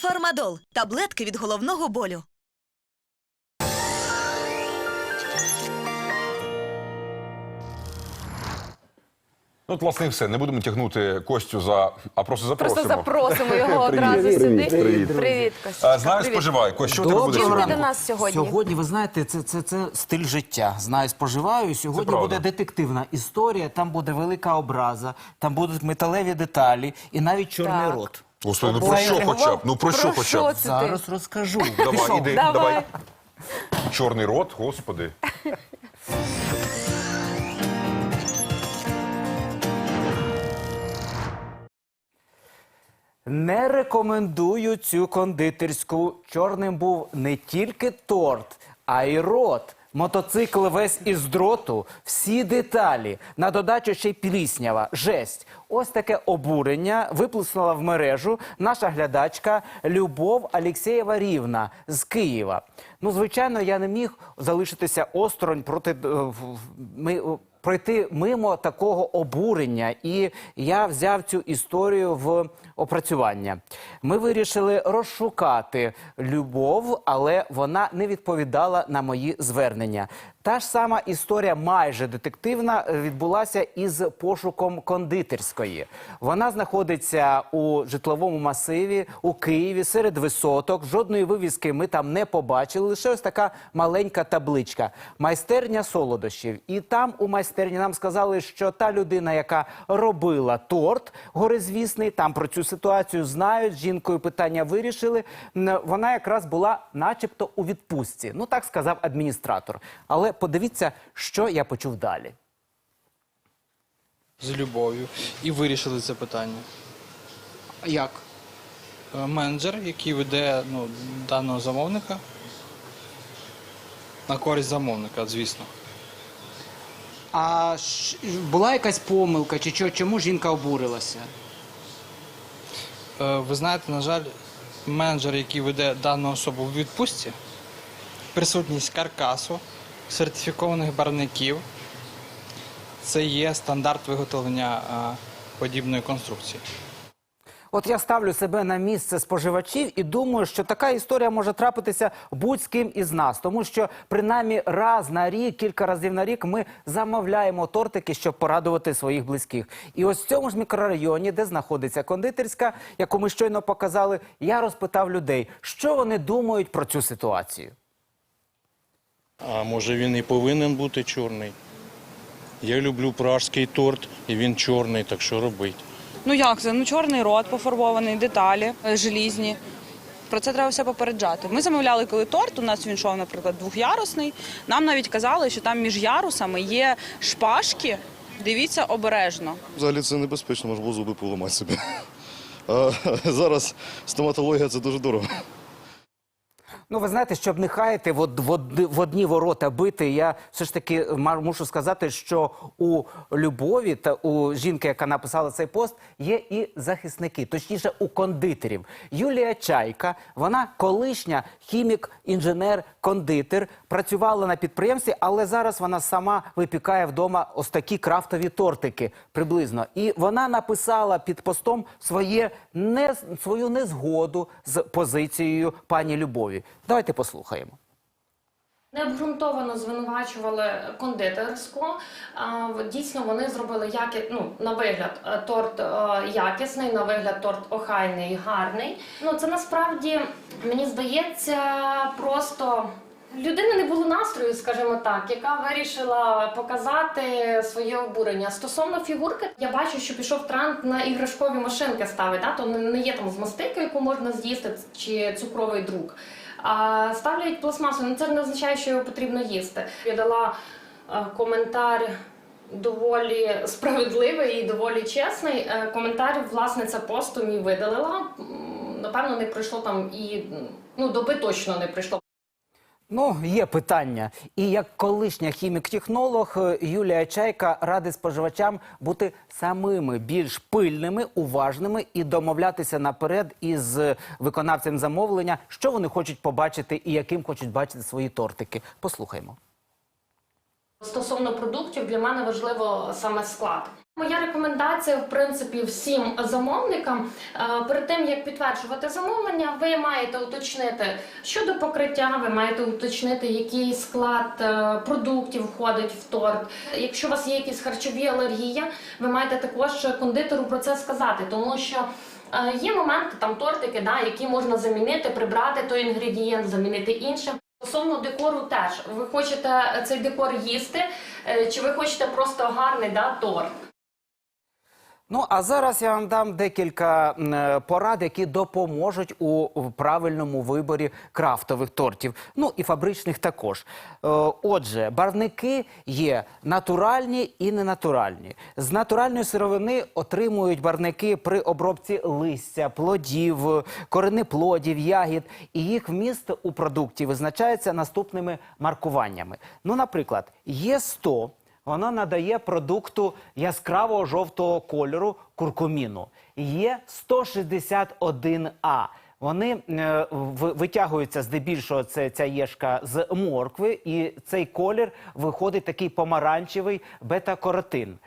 Фармадол таблетки від головного болю. Ну, от, власне, і все. Не будемо тягнути Костю за, а просто запросимо. Просто запросимо його одразу Привіт. сюди. Привіт. Привіт, Костя. А, знаю, споживай. Кость, що ти Доброго будеш робити? до нас сьогодні? Сьогодні, ви знаєте, це, це, це стиль життя. Знаю, споживаю. Сьогодні правда. буде детективна історія, там буде велика образа, там будуть металеві деталі і навіть чорний Так. рот. Господи, ну про що хоча б? Ну про, що хоча б? це ти? Зараз розкажу. Давай, Пішов. іди, Давай. давай. Чорний рот, господи. Не рекомендую цю кондитерську. Чорним був не тільки торт, а й рот. Мотоцикл весь із дроту, всі деталі. На додачу ще й пліснява. Жесть. Ось таке обурення виплеснула в мережу наша глядачка Любов Алєксєєва Рівна з Києва. Ну, звичайно, я не міг залишитися осторонь проти е, ми, пройти мимо такого обурення, і я взяв цю історію в опрацювання. Ми вирішили розшукати любов, але вона не відповідала на мої звернення. Та ж сама історія, майже детективна, е, відбулася із пошуком кондитерської. Вона знаходиться у житловому масиві у Києві серед висоток. Жодної вивіски ми там не побачили. Лише ось така маленька табличка. Майстерня солодощів. І там у майстерні нам сказали, що та людина, яка робила торт горизвісний, там про цю ситуацію знають. З жінкою питання вирішили. Вона якраз була, начебто, у відпустці. Ну так сказав адміністратор. Але подивіться, що я почув далі. з любов'ю і вирішили це питання. Як? Е, Менеджер, який веде ну, даного замовника на користь замовника, звісно. А ш- була якась помилка, чи чо- чому жінка обурилася? Е, Ви знаєте, на жаль, менеджер, який веде дану особу в відпустці, присутність каркасу, сертифікованих барників, це є стандарт виготовлення е, подібної конструкції. От я ставлю себе на місце споживачів і думаю, що така історія може трапитися будь з ким із нас, тому що принаймні раз на рік, кілька разів на рік, ми замовляємо тортики, щоб порадувати своїх близьких. І ось в цьому ж мікрорайоні, де знаходиться кондитерська, яку ми щойно показали, я розпитав людей, що вони думають про цю ситуацію. А може він і повинен бути чорний? Я люблю пражський торт, і він чорний, так що робить? Ну як це? Ну чорний рот пофарбований, деталі е, желізні. Про це треба все попереджати. Ми замовляли, коли торт. У нас він йшов, наприклад, двохярусний. Нам навіть казали, що там між ярусами є шпажки. Дивіться обережно. Взагалі це небезпечно, можна зуби поламати собі. А зараз стоматологія це дуже дорого. Ну, ви знаєте, щоб не хаяти в, в, в одні ворота бити, я все ж таки мушу сказати, що у любові та у жінки, яка написала цей пост, є і захисники, точніше, у кондитерів. Юлія Чайка, вона колишня хімік, інженер, кондитер, працювала на підприємстві, але зараз вона сама випікає вдома ось такі крафтові тортики приблизно. І вона написала під постом своє не, свою незгоду з позицією пані Любові. Давайте послухаємо. Необґрунтовано звинувачували кондитерську. Дійсно, вони зробили яки... ну, на вигляд е, торт е, якісний, на вигляд торт охайний, гарний. Ну це насправді мені здається просто. Людини не було настрою, скажімо так, яка вирішила показати своє обурення. Стосовно фігурки, я бачу, що пішов тренд на іграшкові машинки ставити. Да? То не є там з мастики, яку можна з'їсти, чи цукровий друк. А ставлять пластмасу. Ну це не означає, що його потрібно їсти. Я дала е, коментар доволі справедливий і доволі чесний. Коментар, Коментар власниця посту мій видалила. Напевно, не пройшло там і ну доби точно не пройшло. Ну, є питання. І як колишня хімік-технолог е, Юлія Чайка радить споживачам бути самими більш пильними, уважними і домовлятися наперед із виконавцем замовлення, що вони хочуть побачити і яким хочуть бачити свої тортики. Послухаймо. Стосовно продуктів, для мене важливо саме склад. Моя рекомендація, в принципі, всім замовникам е, перед тим як підтверджувати замовлення, ви маєте уточнити щодо покриття, ви маєте уточнити, який склад е, продуктів входить в торт. Якщо у вас є якісь харчові алергії, ви маєте також кондитеру про це сказати, тому що. е, Є моменти там тортики, да, які можна замінити, прибрати той інгредієнт, замінити іншим. Стосовно декору теж ви хочете цей декор їсти, чи ви хочете просто гарний да, торт? Ну а зараз я вам дам декілька е, порад, які допоможуть у правильному виборі крафтових тортів. Ну і фабричних також. Е, Отже, барвники є натуральні і ненатуральні. З натуральної сировини отримують барвники при обробці листя, плодів, коренеплодів, ягід. І їх вміст у продукті визначається наступними маркуваннями. Ну, наприклад, є 100 вона надає продукту яскравого жовтого кольору куркуміну. Є 161А. Вони е, витягуються здебільшого це ця єшка з моркви, і цей колір виходить такий помаранчевий бета-каротин.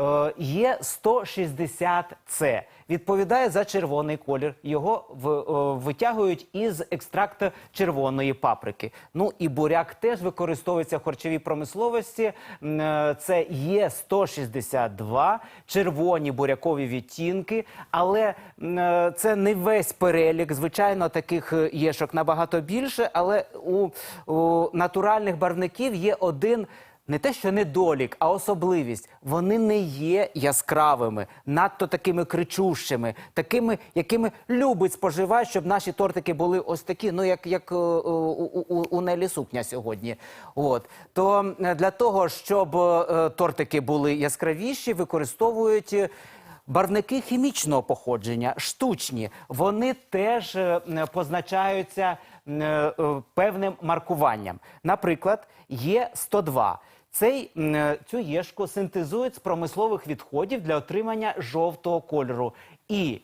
Е, є 160С. Відповідає за червоний колір. Його е, витягують із екстракту червоної паприки. Ну і буряк теж використовується в харчовій промисловості. Е, Це є 162, червоні бурякові відтінки, але це не весь перелік. Звичайно, таких єшок набагато більше, але у, у натуральних барвників є один не те, що недолік, а особливість. Вони не є яскравими, надто такими кричущими, такими, якими любить споживач, щоб наші тортики були ось такі, ну як, як е, у, у, у Нелі сукня сьогодні. От то е, для того, щоб е, тортики були яскравіші, використовують. е, Барвники хімічного походження, штучні, вони теж е, позначаються е, е, певним маркуванням. Наприклад, є 102. Цей, е, цю єшку синтезують з промислових відходів для отримання жовтого кольору. І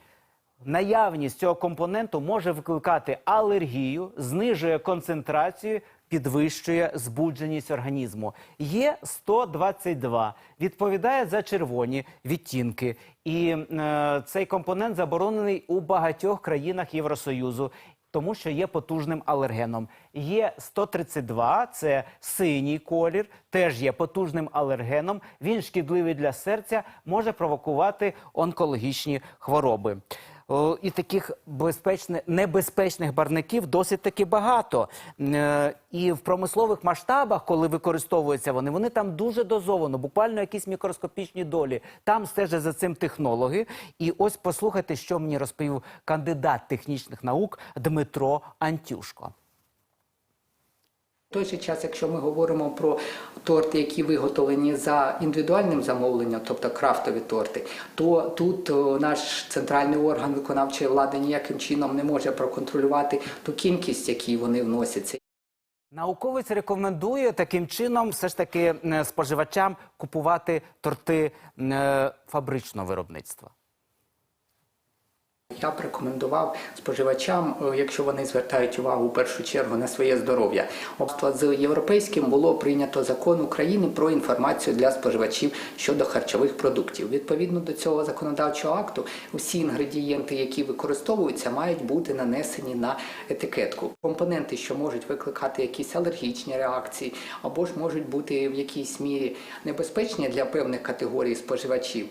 наявність цього компоненту може викликати алергію, знижує концентрацію, підвищує збудженість організму. Є 122, відповідає за червоні відтінки. І е, цей компонент заборонений у багатьох країнах Євросоюзу. Тому що є потужним алергеном. Є 132, це синій колір, теж є потужним алергеном. Він шкідливий для серця, може провокувати онкологічні хвороби. І таких безпечних, небезпечних барників досить таки багато. Е, І в промислових масштабах, коли використовуються вони, вони там дуже дозовано, буквально якісь мікроскопічні долі. Там стежать за цим технологи. І ось послухайте, що мені розповів кандидат технічних наук Дмитро Антюшко. В той же час, якщо ми говоримо про торти, які виготовлені за індивідуальним замовленням, тобто крафтові торти, то тут наш центральний орган виконавчої влади ніяким чином не може проконтролювати ту кількість, які вони вносяться. Науковець рекомендує таким чином все ж таки е, споживачам купувати торти е, фабричного виробництва. Я б рекомендував споживачам, е, якщо вони звертають увагу в першу чергу на своє здоров'я. Обства з європейським було прийнято закон України про інформацію для споживачів щодо харчових продуктів. Відповідно до цього законодавчого акту, усі інгредієнти, які використовуються, мають бути нанесені на етикетку. Компоненти, що можуть викликати якісь алергічні реакції, або ж можуть бути в якійсь мірі небезпечні для певних категорій споживачів,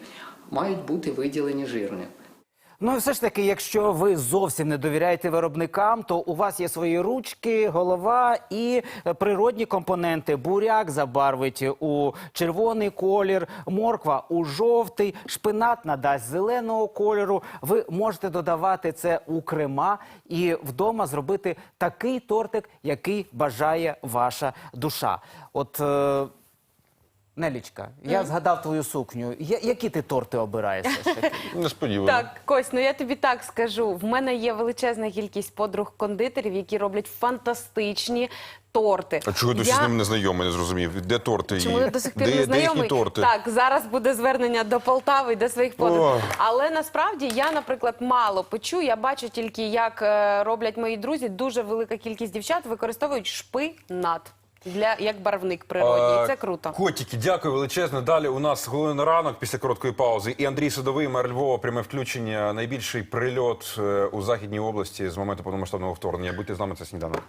мають бути виділені жирним. Ну все ж таки, якщо ви зовсім не довіряєте виробникам, то у вас є свої ручки, голова і е, природні компоненти. Буряк забарвить у червоний колір, морква у жовтий, шпинат надасть зеленого кольору. Ви можете додавати це у крема і вдома зробити такий тортик, який бажає ваша душа. От. Е Нелічка, я згадав твою сукню. Я- які ти торти обираєш? все ж таки? Несподівано. Так, Кость, ну я тобі так скажу. В мене є величезна кількість подруг кондитерів, які роблять фантастичні торти. А чого досі з ним не знайомий, не зрозумів? Де торти Чому її? я до сих пір де, не де їхні знайомий? торти? Так, зараз буде звернення до Полтави і до своїх подруг. Ох. Але насправді я, наприклад, мало печу. Я бачу тільки, як е, роблять мої друзі. Дуже велика кількість дівчат використовують шпинат. Для як барвник природній. Е, Це круто. Котики, дякую величезно. Далі у нас хвилина ранок після короткої паузи. І Андрій Садовий, мер Львова, пряме включення. Найбільший прильот е, у західній області з моменту повномасштабного вторгнення. Будьте з нами, це сніданок.